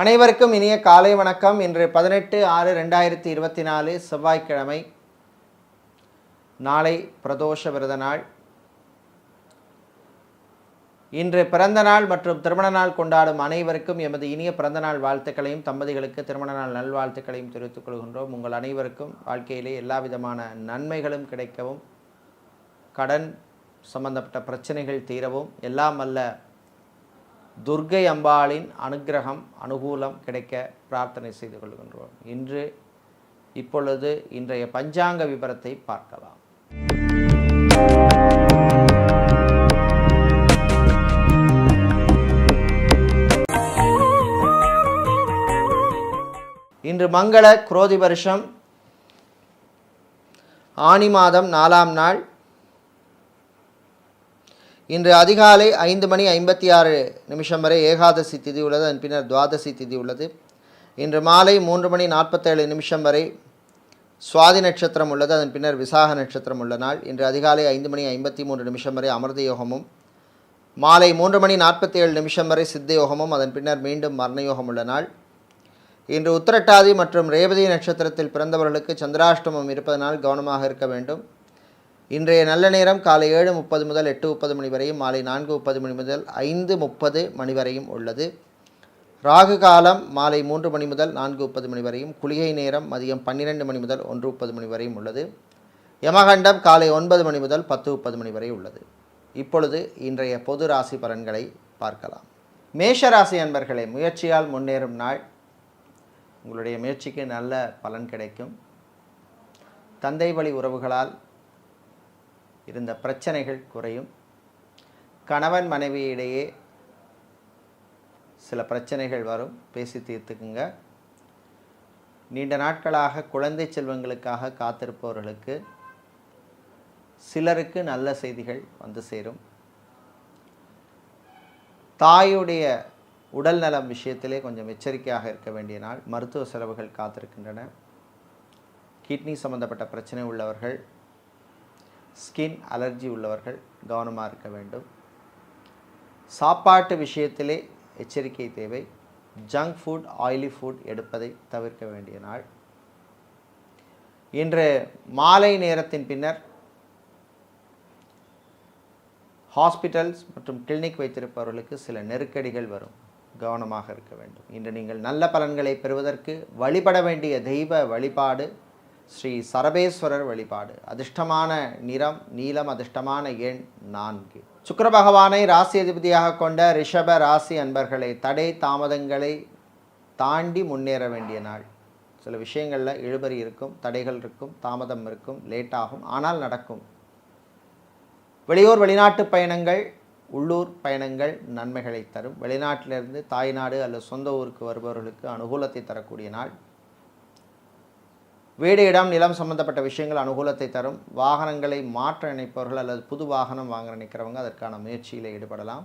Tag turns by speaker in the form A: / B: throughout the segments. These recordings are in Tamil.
A: அனைவருக்கும் இனிய காலை வணக்கம். இன்று பதினெட்டு ஆறு ரெண்டாயிரத்தி இருபத்தி நாலு செவ்வாய்க்கிழமை. நாளை பிரதோஷ விரத நாள். இன்று பிறந்த நாள் மற்றும் திருமண நாள் கொண்டாடும் அனைவருக்கும் எமது இனிய பிறந்த நாள் வாழ்த்துக்களையும் தம்பதிகளுக்கு திருமண நாள் நல்வாழ்த்துக்களையும் தெரிவித்துக் கொள்கின்றோம். உங்கள் அனைவருக்கும் வாழ்க்கையிலே எல்லா விதமான நன்மைகளும் கிடைக்கவும் கடன் சம்பந்தப்பட்ட பிரச்சனைகள் தீரவும் எல்லாம் அல்ல துர்க்கை அம்பாளின் அனுக்கிரகம் அனுகூலம் கிடைக்க பிரார்த்தனை செய்து கொள்கின்றோம். இன்று இப்பொழுது இன்றைய பஞ்சாங்க விபரத்தை பார்க்கலாம். இன்று மங்கள குரோதி வருஷம். ஆனி மாதம் நாலாம் நாள். இன்று அதிகாலை ஐந்து மணி ஐம்பத்தி ஆறு நிமிஷம் வரை ஏகாதசி திதி உள்ளது அதன் பின்னர் துவாதசி திதி உள்ளது. இன்று மாலை மூன்று மணி நாற்பத்தேழு நிமிஷம் வரை சுவாதி நட்சத்திரம் உள்ளது அதன் பின்னர் விசாக நட்சத்திரம் உள்ள நாள். இன்று அதிகாலை ஐந்து மணி ஐம்பத்தி மூன்று நிமிஷம் வரை அமிர்த யோகமும் மாலை மூன்று மணி நாற்பத்தி ஏழு நிமிஷம் வரை சித்த யோகமும் அதன் பின்னர் மீண்டும் மரண யோகம் உள்ள நாள். இன்று உத்திரட்டாதி மற்றும் ரேவதி நட்சத்திரத்தில் பிறந்தவர்களுக்கு சந்திராஷ்டமம் இருப்பதனால் கவனமாக இருக்க வேண்டும். இன்றைய நல்ல நேரம் காலை ஏழு முப்பது முதல் எட்டு முப்பது மணி வரையும் மாலை நான்கு முப்பது மணி முதல் ஐந்து முப்பது மணி வரையும் உள்ளது. ராகு காலம் மாலை மூன்று மணி முதல் நான்கு முப்பது மணி வரையும் குளிகை நேரம் மதியம் பன்னிரெண்டு மணி முதல் ஒன்று முப்பது மணி வரையும் உள்ளது. யமகண்டம் காலை ஒன்பது மணி முதல் பத்து முப்பது மணி வரை உள்ளது. இப்பொழுது இன்றைய பொது ராசி பலன்களை பார்க்கலாம். மேஷ ராசி அன்பர்களே முயற்சியால் முன்னேறும் நாள். உங்களுடைய முயற்சிக்கு நல்ல பலன் கிடைக்கும். தந்தை வழி உறவுகளால் இருந்த பிரச்சனைகள் குறையும். கணவன் மனைவியிடையே சில பிரச்சனைகள் வரும். பேசி தீர்த்துக்குங்க. நீண்ட நாட்களாக குழந்தை செல்வங்களுக்காக காத்திருப்பவர்களுக்கு சிலருக்கு நல்ல செய்திகள் வந்து சேரும். தாயுடைய உடல் நலம் விஷயத்திலே கொஞ்சம் எச்சரிக்கையாக இருக்க வேண்டிய நாள். மருத்துவ செலவுகள் காத்திருக்கின்றன. கிட்னி சம்பந்தப்பட்ட பிரச்சனை உள்ளவர்கள் ஸ்கின் அலர்ஜி உள்ளவர்கள் கவனமாக இருக்க வேண்டும். சாப்பாட்டு விஷயத்திலே எச்சரிக்கை தேவை. ஜங்க் ஃபுட் ஆயிலி ஃபுட் எடுப்பதை தவிர்க்க வேண்டிய நாள். இன்று மாலை நேரத்தின் பின்னர் ஹாஸ்பிட்டல்ஸ் மற்றும் கிளினிக் வைத்திருப்பவர்களுக்கு சில நெருக்கடிகள் வரும். கவனமாக இருக்க வேண்டும். இன்று நீங்கள் நல்ல பலன்களை பெறுவதற்கு வழிபட வேண்டிய தெய்வ வழிபாடு ஸ்ரீ சரபேஸ்வரர் வழிபாடு. அதிர்ஷ்டமான நிறம் நீலம் அதிர்ஷ்டமான எண் நான்கு. சுக்கர பகவானை ராசி அதிபதியாக கொண்ட ரிஷப ராசி அன்பர்களை தடை தாமதங்களை தாண்டி முன்னேற வேண்டிய நாள். சில விஷயங்களில் இழுபறி இருக்கும் தடைகள் இருக்கும் தாமதம் இருக்கும் லேட் ஆகும் ஆனால் நடக்கும். வெளியூர் வெளிநாட்டு பயணங்கள் உள்ளூர் பயணங்கள் நன்மைகளை தரும். வெளிநாட்டிலிருந்து தாய்நாடு அல்லது சொந்த ஊருக்கு வருபவர்களுக்கு அனுகூலத்தை தரக்கூடிய நாள். வீடு இடம் நிலம் சம்பந்தப்பட்ட விஷயங்கள் அனுகூலத்தை தரும். வாகனங்களை மாற்ற நினைப்பவர்கள் அல்லது புது வாகனம் வாங்க நினைக்கிறவங்க அதற்கான முயற்சியில் ஈடுபடலாம்.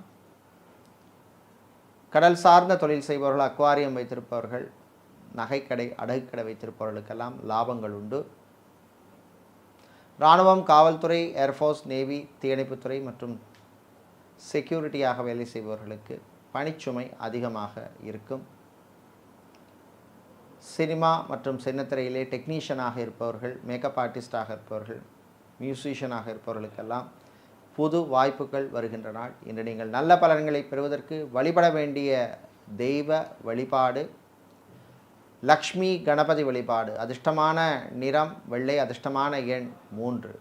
A: கடல் சார்ந்த தொழில் செய்பவர்கள் அக்வாரியம் வைத்திருப்பவர்கள் நகைக்கடை அடகுக்கடை வைத்திருப்பவர்களுக்கெல்லாம் லாபங்கள் உண்டு. இராணுவம் காவல்துறை ஏர்ஃபோர்ஸ் நேவி தீயணைப்புத்துறை மற்றும் செக்யூரிட்டியாக வேலை செய்பவர்களுக்கு பணிச்சுமை அதிகமாக இருக்கும். சினிமா மற்றும் சின்னத்திரையிலே டெக்னீஷியனாக இருப்பவர்கள் மேக்கப் ஆர்டிஸ்டாக இருப்பவர்கள் மியூசிஷியனாக இருப்பவர்களுக்கெல்லாம் புது வாய்ப்புகள் வருகின்ற நாள் இன்று நீங்கள் நல்ல பலன்களை பெறுவதற்கு வழிபட வேண்டிய தெய்வ வழிபாடு லக்ஷ்மி கணபதி வழிபாடு அதிர்ஷ்டமான நிறம் வெள்ளை அதிர்ஷ்டமான எண் மூன்று.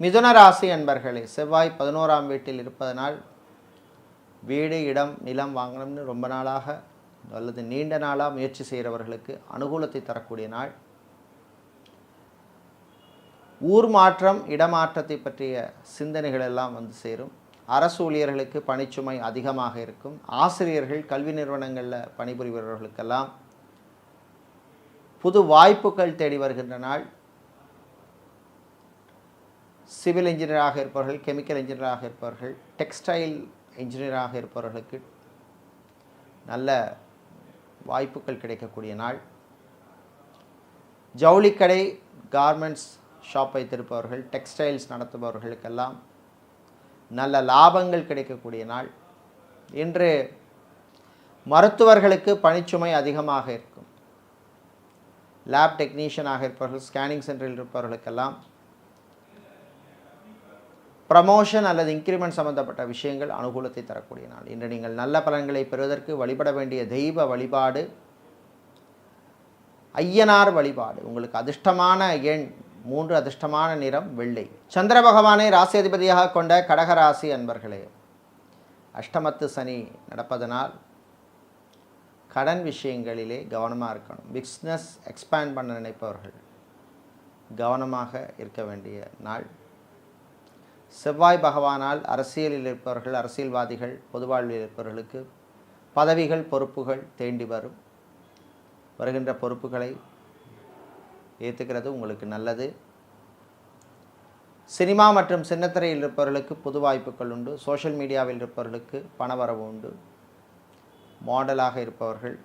A: மிதுன ராசி அன்பர்களே செவ்வாய் பதினோராம் வீட்டில் இருப்பதனால் வீடு இடம் நிலம் வாங்கணும்னு ரொம்ப நாளாக அல்லது நீண்ட நாளாக முயற்சி செய்கிறவர்களுக்கு அனுகூலத்தை தரக்கூடிய நாள். ஊர் மாற்றம் இடமாற்றத்தை பற்றிய சிந்தனைகள் எல்லாம் வந்து சேரும். அரசு ஊழியர்களுக்கு பணிச்சுமை அதிகமாக இருக்கும். ஆசிரியர்கள் கல்வி நிறுவனங்களில் பணிபுரிபவர்களுக்கெல்லாம் புது வாய்ப்புகள் தேடி வருகின்ற நாள். சிவில் இன்ஜினியராக இருப்பவர்கள் கெமிக்கல் இன்ஜினியராக இருப்பவர்கள் டெக்ஸ்டைல் இன்ஜினியராக இருப்பவர்களுக்கு நல்ல வாய்ப்புகள் கிடைக்கக்கூடிய நாள். ஜவுளிக்கடை கார்மெண்ட்ஸ் ஷாப் வைத்திருப்பவர்கள் டெக்ஸ்டைல்ஸ் நடத்துபவர்களுக்கெல்லாம் நல்ல லாபங்கள் கிடைக்கக்கூடிய நாள். இன்று மருத்துவர்களுக்கு பணிச்சுமை அதிகமாக இருக்கும். லேப் டெக்னீஷியனாக இருப்பவர்கள் ஸ்கேனிங் சென்டரில் இருப்பவர்களுக்கெல்லாம் ப்ரமோஷன் அல்லது இன்க்ரிமெண்ட் சம்பந்தப்பட்ட விஷயங்கள் அனுகூலத்தை தரக்கூடிய நாள். இன்று நீங்கள் நல்ல பலன்களை பெறுவதற்கு வழிபட வேண்டிய தெய்வ வழிபாடு ஐயனார் வழிபாடு. உங்களுக்கு அதிர்ஷ்டமான எண் மூன்று அதிர்ஷ்டமான நிறம் வெள்ளை. சந்திர பகவானை ராசியதிபதியாக கொண்ட கடகராசி அன்பர்களே அஷ்டமத்து சனி நடப்பதனால் கடன் விஷயங்களிலே கவனமாக இருக்கணும். பிஸ்னஸ் எக்ஸ்பேண்ட் பண்ண நினைப்பவர்கள் கவனமாக இருக்க வேண்டிய நாள். செவ்வாய் பகவானால் அரசியலில் இருப்பவர்கள் அரசியல்வாதிகள் பொதுவாழ்வில் இருப்பவர்களுக்கு பதவிகள் பொறுப்புகள் தேண்டி வரும். வருகின்ற பொறுப்புகளை ஏற்றுக்கிறது உங்களுக்கு நல்லது. சினிமா மற்றும் சின்னத்திரையில் இருப்பவர்களுக்கு புது வாய்ப்புகள் உண்டு. சோஷியல் மீடியாவில் இருப்பவர்களுக்கு பணவரவு உண்டு. மாடலாக இருப்பவர்கள்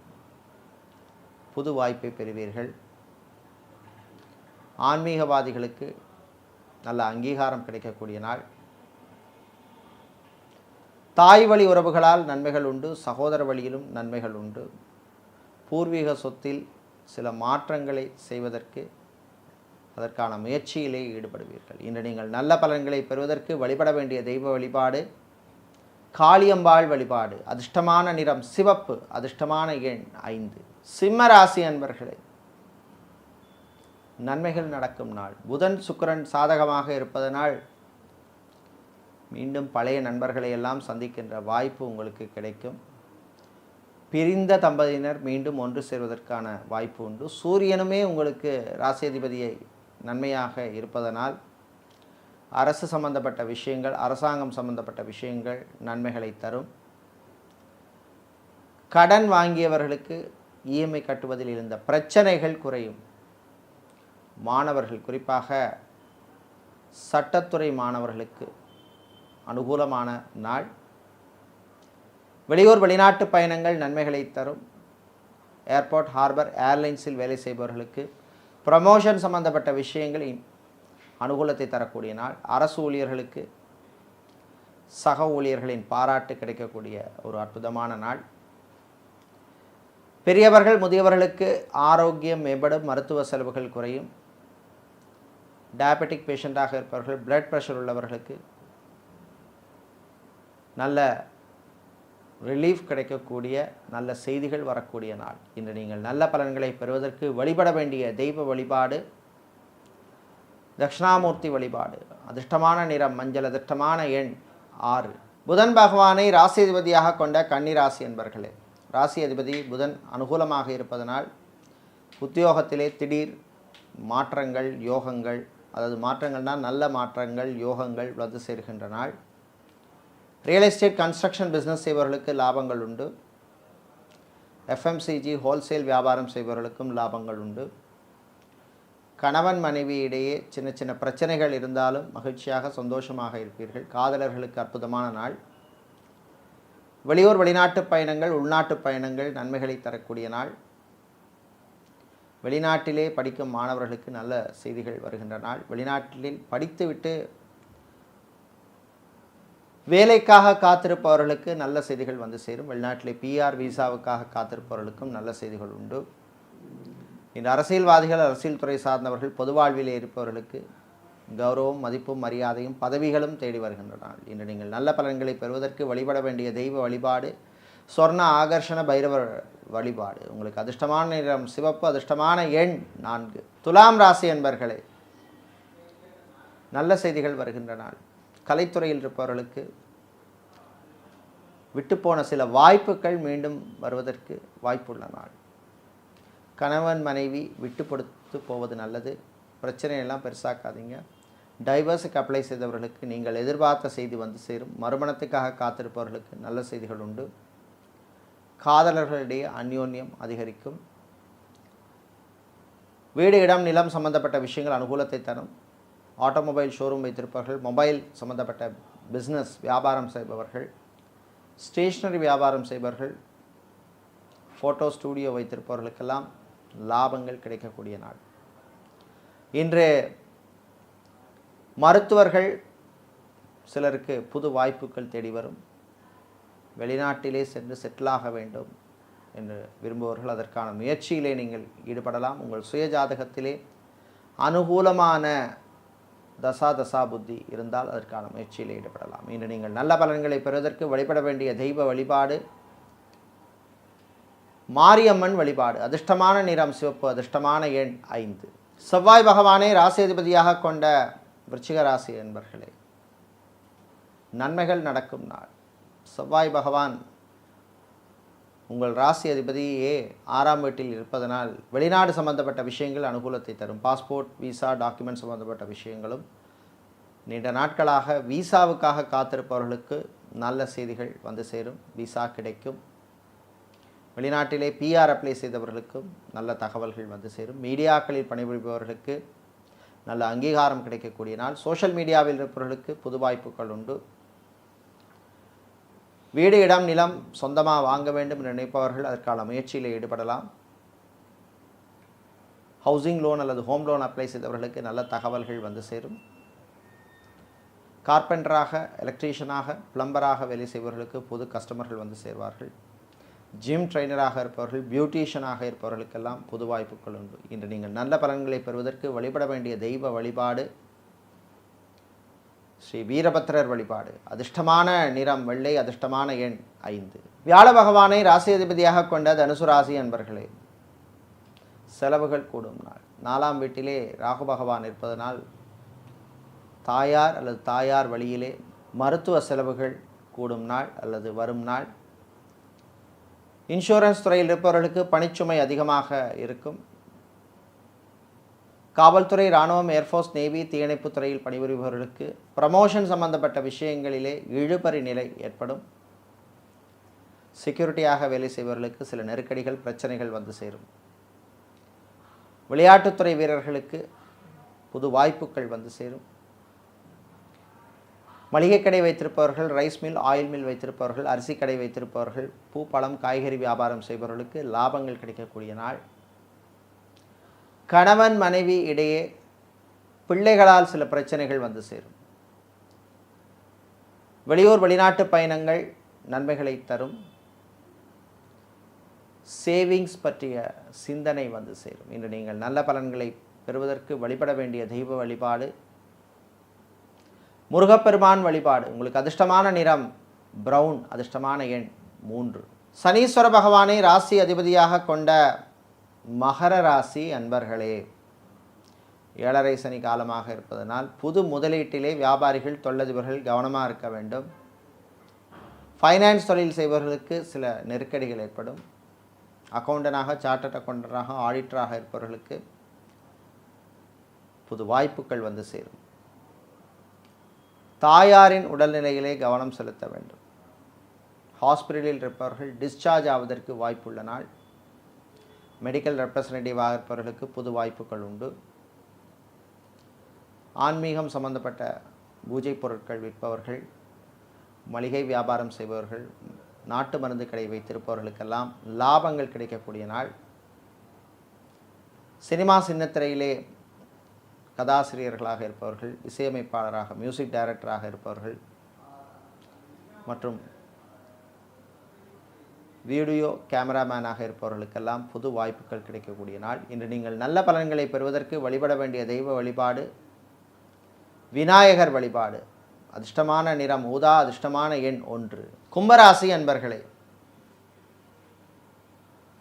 A: புது வாய்ப்பை பெறுவீர்கள். ஆன்மீகவாதிகளுக்கு நல்ல அங்கீகாரம் கிடைக்கக்கூடிய நாள். தாய் வழி உறவுகளால் நன்மைகள் உண்டு சகோதர வழியிலும் நன்மைகள் உண்டு. பூர்வீக சொத்தில் சில மாற்றங்களை செய்வதற்கு அதற்கான முயற்சியிலே ஈடுபடுவீர்கள். இன்று நீங்கள் நல்ல பலன்களை பெறுவதற்கு வழிபட வேண்டிய தெய்வ வழிபாடு காளியம்பாள் வழிபாடு அதிர்ஷ்டமான நிறம் சிவப்பு அதிர்ஷ்டமான எண் ஐந்து. சிம்ம ராசி அன்பர்களே நன்மைகள் நடக்கும் நாள். புதன் சுக்கரன் சாதகமாக இருப்பதனால் மீண்டும் பழைய நண்பர்களை எல்லாம் சந்திக்கின்ற வாய்ப்பு உங்களுக்கு கிடைக்கும். பிரிந்த தம்பதியினர் மீண்டும் ஒன்று சேர்வதற்கான வாய்ப்பு உண்டு. சூரியனுமே உங்களுக்கு ராசியதிபதியை நன்மையாக இருப்பதனால் அரசு சம்பந்தப்பட்ட விஷயங்கள் அரசாங்கம் சம்பந்தப்பட்ட விஷயங்கள் நன்மைகளை தரும். கடன் வாங்கியவர்களுக்கு இஎம்ஐ கட்டுவதில் இருந்த பிரச்சனைகள் குறையும். மாணவர்கள் குறிப்பாக சட்டத்துறை மாணவர்களுக்கு அனுகூலமான நாள். வெளியூர் வெளிநாட்டு பயணங்கள் நன்மைகளை தரும். ஏர்போர்ட் ஹார்பர் ஏர்லைன்ஸில் வேலை செய்பவர்களுக்கு ப்ரமோஷன் சம்பந்தப்பட்ட விஷயங்கள் அனுகூலத்தை தரக்கூடிய நாள். அரசு ஊழியர்களுக்கு சக ஊழியர்களின் பாராட்டு கிடைக்கக்கூடிய ஒரு அற்புதமான நாள். பெரியவர்கள் முதியவர்களுக்கு ஆரோக்கியம் மேம்படும் மருத்துவ செலவுகள் குறையும். டயபெட்டிக் பேஷண்ட்டாக இருப்பவர்கள் பிளட் ப்ரெஷர் உள்ளவர்களுக்கு நல்ல ரிலீஃப் கிடைக்கக்கூடிய நல்ல செய்திகள் வரக்கூடிய நாள். இன்று நீங்கள் நல்ல பலன்களை பெறுவதற்கு வழிபட வேண்டிய தெய்வ வழிபாடு தட்சிணாமூர்த்தி வழிபாடு. அதிர்ஷ்டமான நிறம் மஞ்சள் அதிர்ஷ்டமான எண் ஆறு. புதன் பகவானை ராசி அதிபதியாக கொண்ட கன்னி ராசி என்பர்களே ராசி அதிபதி புதன் அனுகூலமாக இருப்பதனால் உத்தியோகத்திலே திடீர் மாற்றங்கள் யோகங்கள் அதாவது மாற்றங்கள்னால் நல்ல மாற்றங்கள் யோகங்கள் வந்து சேர்கின்ற நாள். ரியல் எஸ்டேட் கன்ஸ்ட்ரக்ஷன் பிஸ்னஸ் செய்பவர்களுக்கு லாபங்கள் உண்டு. எஃப்எம்சிஜி ஹோல்சேல் வியாபாரம் செய்பவர்களுக்கும் லாபங்கள் உண்டு. கணவன் மனைவி இடையே சின்ன சின்ன பிரச்சனைகள் இருந்தாலும் மகிழ்ச்சியாக சந்தோஷமாக இருப்பீர்கள். காதலர்களுக்கு அற்புதமான நாள். வெளியூர் வெளிநாட்டு பயணங்கள் உள்நாட்டு பயணங்கள் நன்மைகளை தரக்கூடிய நாள். வெளிநாட்டிலே படிக்கும் மாணவர்களுக்கு நல்ல செய்திகள் வருகின்ற நாள். வெளிநாட்டில் படித்துவிட்டு வேலைக்காக காத்திருப்பவர்களுக்கு நல்ல செய்திகள் வந்து சேரும். வெளிநாட்டிலே பிஆர் விசாவுக்காக காத்திருப்பவர்களுக்கும் நல்ல செய்திகள் உண்டு. இந்த அரசியல்வாதிகள் அரசியல் துறை சார்ந்தவர்கள் பொது வாழ்விலே இருப்பவர்களுக்கு கௌரவம் மதிப்பும் மரியாதையும் பதவிகளும் தேடி வருகின்ற நாள் இன்று நீங்கள் நல்ல பலன்களை பெறுவதற்கு வழிபட வேண்டிய தெய்வ வழிபாடு சொர்ண ஆகர்ஷண பைரவர் வழிபாடு. உங்களுக்கு அதிர்ஷ்டமான நிறம் சிவப்பு அதிர்ஷ்டமான எண் நான்கு. துலாம் ராசி என்பர்களே நல்ல செய்திகள் வருகின்ற நாள். கலைத்துறையில் இருப்பவர்களுக்கு விட்டுப்போன சில வாய்ப்புகள் மீண்டும் வருவதற்கு வாய்ப்புள்ள நாள். கணவன் மனைவி விட்டு கொடுத்து போவது நல்லது. பிரச்சனையெல்லாம் பெருசாக்காதீங்க. டைவர்ஸுக்கு அப்ளை செய்தவர்களுக்கு நீங்கள் எதிர்பார்த்த செய்தி வந்து சேரும். மறுமணத்துக்காக காத்திருப்பவர்களுக்கு நல்ல செய்திகள் உண்டு. காதலர்களிடையே அந்யோன்யம் அதிகரிக்கும். வீடு இடம் நிலம் சம்பந்தப்பட்ட விஷயங்கள் அனுகூலத்தை தரும். ஆட்டோமொபைல் ஷோரூம் வைத்திருப்பவர்கள் மொபைல் சம்பந்தப்பட்ட பிஸ்னஸ் வியாபாரம் செய்பவர்கள் ஸ்டேஷ்னரி வியாபாரம் செய்பவர்கள் ஃபோட்டோ ஸ்டூடியோ வைத்திருப்பவர்களுக்கெல்லாம் லாபங்கள் கிடைக்கக்கூடிய நாள். இன்று மருத்துவர்கள் சிலருக்கு புது வாய்ப்புகள் தேடி வரும். வெளிநாட்டிலே சென்று செட்டிலாக வேண்டும் என்று விரும்புபவர்கள் அதற்கான முயற்சியிலே நீங்கள் ஈடுபடலாம். உங்கள் சுய ஜாதகத்திலே அனுகூலமான தசா தசா புத்தி இருந்தால் அதற்கான முயற்சியில் ஈடுபடலாம். இன்று நீங்கள் நல்ல பலன்களை பெறுவதற்கு வழிபட வேண்டிய தெய்வ வழிபாடு மாரியம்மன் வழிபாடு அதிர்ஷ்டமான நிறம் சிவப்பு அதிர்ஷ்டமான எண் ஐந்து. செவ்வாய் பகவானை ராசியதிபதியாக கொண்ட விருச்சிக ராசி என்பர்களே நன்மைகள் நடக்கும் நாள். செவ்வாய் பகவான் உங்கள் ராசி அதிபதியே ஆறாம் வீட்டில் இருப்பதனால் வெளிநாடு சம்பந்தப்பட்ட விஷயங்கள் அனுகூலத்தை தரும். பாஸ்போர்ட் விசா டாக்குமெண்ட் சம்பந்தப்பட்ட விஷயங்களும் நீண்ட நாட்களாக விசாவுக்காக காத்திருப்பவர்களுக்கு நல்ல செய்திகள் வந்து சேரும். விசா கிடைக்கும். வெளிநாட்டிலே பிஆர் அப்ளை செய்தவர்களுக்கும் நல்ல தகவல்கள் வந்து சேரும். மீடியாக்களில் பணிபுரிபவர்களுக்கு நல்ல அங்கீகாரம் கிடைக்கக்கூடிய நாள். சோஷியல் மீடியாவில் இருப்பவர்களுக்கு புது வாய்ப்புகள் உண்டு. வீடு இடம் நிலம் சொந்தமாக வாங்க வேண்டும் என்று நினைப்பவர்கள் அதற்கான முயற்சியில் ஈடுபடலாம். ஹவுசிங் லோன் அல்லது ஹோம் லோன் அப்ளை செய்தவர்களுக்கு நல்ல தகவல்கள் வந்து சேரும். கார்பெண்டராக எலக்ட்ரீஷியனாக பிளம்பராக வேலை செய்பவர்களுக்கு புது கஸ்டமர்கள் வந்து சேர்வார்கள். ஜிம் ட்ரைனராக இருப்பவர்கள் பியூட்டிஷியனாக இருப்பவர்களுக்கெல்லாம் புது வாய்ப்புகள் உண்டு. இன்று நீங்கள் நல்ல பலன்களை பெறுவதற்கு வழிபட வேண்டிய தெய்வ வழிபாடு ஸ்ரீ வீரபத்திரர் வழிபாடு. அதிர்ஷ்டமான நிறம் வெள்ளை அதிர்ஷ்டமான எண் ஐந்து. வியாழ பகவானை ராசியதிபதியாக கொண்ட தனுசு ராசி அன்பர்களே செலவுகள் கூடும் நாள். நாலாம் வீட்டிலே ராகு பகவான் இருப்பதனால் தாயார் அல்லது தாயார் வழியிலே மருத்துவ செலவுகள் கூடும் நாள் அல்லது வரும் நாள். இன்சூரன்ஸ் துறையில் இருப்பவர்களுக்கு பணிச்சுமை அதிகமாக இருக்கும். காவல்துறை இராணுவம் ஏர்ஃபோர்ஸ் நேவி தீயணைப்பு துறையில் பணிபுரிபவர்களுக்கு ப்ரமோஷன் சம்பந்தப்பட்ட விஷயங்களிலே இழுபறி நிலை ஏற்படும். செக்யூரிட்டியாக வேலை செய்பவர்களுக்கு சில நெருக்கடிகள் பிரச்சனைகள் வந்து சேரும். விளையாட்டுத்துறை வீரர்களுக்கு புது வாய்ப்புகள் வந்து சேரும். மளிகை கடை வைத்திருப்பவர்கள் ரைஸ் மில் ஆயில் மில் வைத்திருப்பவர்கள் அரிசி கடை வைத்திருப்பவர்கள் பூ பழம் காய்கறி வியாபாரம் செய்பவர்களுக்கு லாபங்கள் கிடைக்கக்கூடிய நாள். கணவன் மனைவி இடையே பிள்ளைகளால் சில பிரச்சனைகள் வந்து சேரும். வெளியூர் வெளிநாட்டு பயணங்கள் நன்மைகளை தரும். சேவிங்ஸ் பற்றிய சிந்தனை வந்து சேரும். இன்று நீங்கள் நல்ல பலன்களை பெறுவதற்கு வழிபட வேண்டிய தெய்வ வழிபாடு முருகப்பெருமான் வழிபாடு. உங்களுக்கு அதிர்ஷ்டமான நிறம் பிரவுன் அதிர்ஷ்டமான எண் மூன்று. சனீஸ்வர பகவானை ராசி அதிபதியாக கொண்ட மகர ராசி அன்பர்களே ஏழரை சனி காலமாக இருப்பதனால் புது முதலீட்டிலே வியாபாரிகள் தொழிலதிபர்கள் கவனமாக இருக்க வேண்டும். ஃபைனான்ஸ் தொழில் செய்பவர்களுக்கு சில நெருக்கடிகள் ஏற்படும். அக்கௌண்டனாக சார்ட்டட் அக்கௌண்டனாக ஆடிட்டராக இருப்பவர்களுக்கு புது வாய்ப்புகள் வந்து சேரும். தாயாரின் உடல்நிலையிலே கவனம் செலுத்த வேண்டும். ஹாஸ்பிட்டலில் இருப்பவர்கள் டிஸ்சார்ஜ் ஆவதற்கு வாய்ப்புள்ள நாள் மெடிக்கல் ரெப்ரசன்டேட்டிவாக இருப்பவர்களுக்கு புது வாய்ப்புகள் உண்டு. ஆன்மீகம் சம்பந்தப்பட்ட பூஜை பொருட்கள் விற்பவர்கள் மளிகை வியாபாரம் செய்பவர்கள் நாட்டு மருந்து கடை வைத்திருப்பவர்களுக்கெல்லாம் லாபங்கள் கிடைக்கக்கூடிய நாள். சினிமா சின்னத்திரையிலே கதாசிரியர்களாக இருப்பவர்கள் இசையமைப்பாளராக மியூசிக் டைரக்டராக இருப்பவர்கள் மற்றும் வீடியோ கேமராமேனாக இருப்பவர்களுக்கெல்லாம் புது வாய்ப்புகள் கிடைக்கக்கூடிய நாள். இன்று நீங்கள் நல்ல பலன்களை பெறுவதற்கு வழிபட வேண்டிய தெய்வ வழிபாடு விநாயகர் வழிபாடு அதிர்ஷ்டமான நிறம் ஊதா அதிர்ஷ்டமான எண் ஒன்று. கும்பராசி அன்பர்களை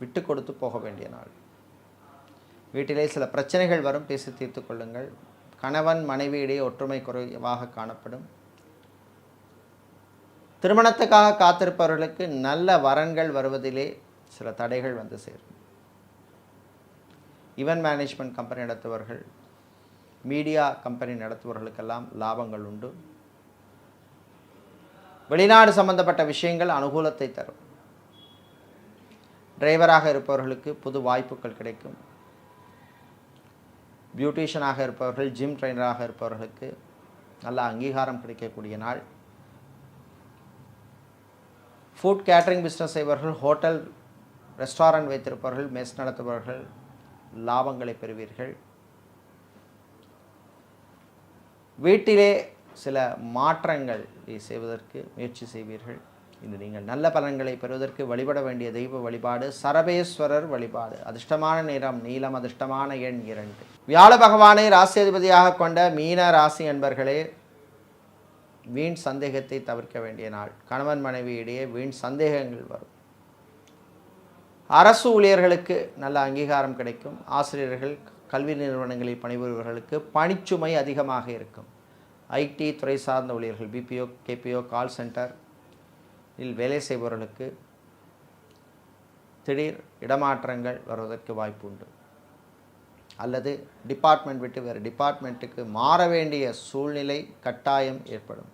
A: விட்டு கொடுத்து போக வேண்டிய நாள். வீட்டிலே சில பிரச்சனைகள் வரும் பேசி தீர்த்து கொள்ளுங்கள். கணவன் மனைவியிடையே ஒற்றுமை குறைவாக காணப்படும். திருமணத்துக்காக காத்திருப்பவர்களுக்கு நல்ல வரன்கள் வருவதிலே சில தடைகள் வந்து சேரும். ஈவென்ட் மேனேஜ்மெண்ட் கம்பெனி நடத்துபவர்கள் மீடியா கம்பெனி நடத்துபவர்களுக்கெல்லாம் லாபங்கள் உண்டு. வெளிநாடு சம்பந்தப்பட்ட விஷயங்கள் அனுகூலத்தை தரும். டிரைவராக இருப்பவர்களுக்கு புது வாய்ப்புகள் கிடைக்கும். பியூட்டிஷியனாக இருப்பவர்கள் ஜிம் ட்ரைனராக இருப்பவர்களுக்கு நல்ல அங்கீகாரம் கிடைக்கக்கூடிய நாள். ஃபுட் கேட்டரிங் பிஸ்னஸ் செய்பவர்கள் ஹோட்டல் ரெஸ்டாரண்ட் வைத்திருப்பவர்கள் மெஸ் நடத்துபவர்கள் லாபங்களை பெறுவீர்கள். வீட்டிலே சில மாற்றங்கள் செய்வதற்கு முயற்சி செய்வீர்கள். இன்று நீங்கள் நல்ல பலன்களை பெறுவதற்கு வழிபட வேண்டிய தெய்வ வழிபாடு சரபேஸ்வரர் வழிபாடு. அதிர்ஷ்டமான நிறம் நீளம் அதிர்ஷ்டமான எண் இரண்டு. வியாழ பகவானை ராசியதிபதியாக கொண்ட மீன ராசி என்பர்களே வீண் சந்தேகத்தை தவிர்க்க வேண்டிய நாள். கணவன் மனைவி இடையே வீண் சந்தேகங்கள் வரும். அரசு ஊழியர்களுக்கு நல்ல அங்கீகாரம் கிடைக்கும். ஆசிரியர்கள் கல்வி நிறுவனங்களில் பணிபுரிபவர்களுக்கு பணிச்சுமை அதிகமாக இருக்கும். ஐடி துறை சார்ந்த ஊழியர்கள் பிபிஓ கேபிஓ கால் சென்டர் இல் வேலை செய்பவர்களுக்கு திடீர் இடமாற்றங்கள் வருவதற்கு வாய்ப்பு உண்டு அல்லது டிபார்ட்மெண்ட் விட்டு வேறு டிபார்ட்மெண்ட்டுக்கு மாற வேண்டிய சூழ்நிலை கட்டாயம் ஏற்படும்.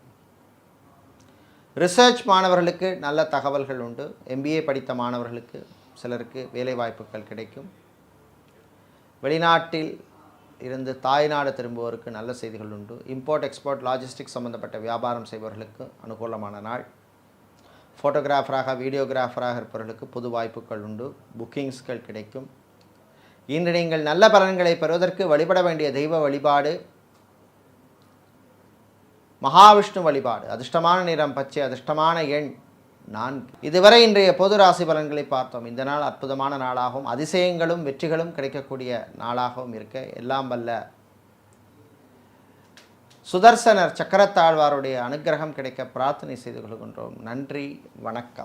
A: ரிசர்ச் மாணவர்களுக்கு நல்ல தகவல்கள் உண்டு. எம்பிஏ படித்த மாணவர்களுக்கு சிலருக்கு வேலைவாய்ப்புகள் கிடைக்கும். வெளிநாட்டில் இருந்து தாய்நாடு திரும்புவோருக்கு நல்ல செய்திகள் உண்டு. இம்போர்ட் எக்ஸ்போர்ட் லாஜிஸ்டிக்ஸ் சம்பந்தப்பட்ட வியாபாரம் செய்பவர்களுக்கு அனுகூலமான நாள். ஃபோட்டோகிராஃபராக வீடியோகிராஃபராக இருப்பவர்களுக்கு புது வாய்ப்புகள் உண்டு. புக்கிங்ஸ்கள் கிடைக்கும். இன்று நீங்கள் நல்ல பலன்களை பெறுவதற்கு வழிபட வேண்டிய தெய்வ வழிபாடு மகாவிஷ்ணு வழிபாடு அதிர்ஷ்டமான நிறம் பச்சை அதிர்ஷ்டமான எண் நான்கு. இதுவரை இன்றைய பொது ராசி பலன்களை பார்த்தோம். இந்த நாள் அற்புதமான நாளாகவும் அதிசயங்களும் வெற்றிகளும் கிடைக்கக்கூடிய நாளாகவும் இருக்க. எல்லாம் வல்ல. சுதர்சனர் சக்கரத்தாழ்வாருடைய அனுக்கிரகம் கிடைக்க பிரார்த்தனை செய்து கொள்கின்றோம். நன்றி வணக்கம்.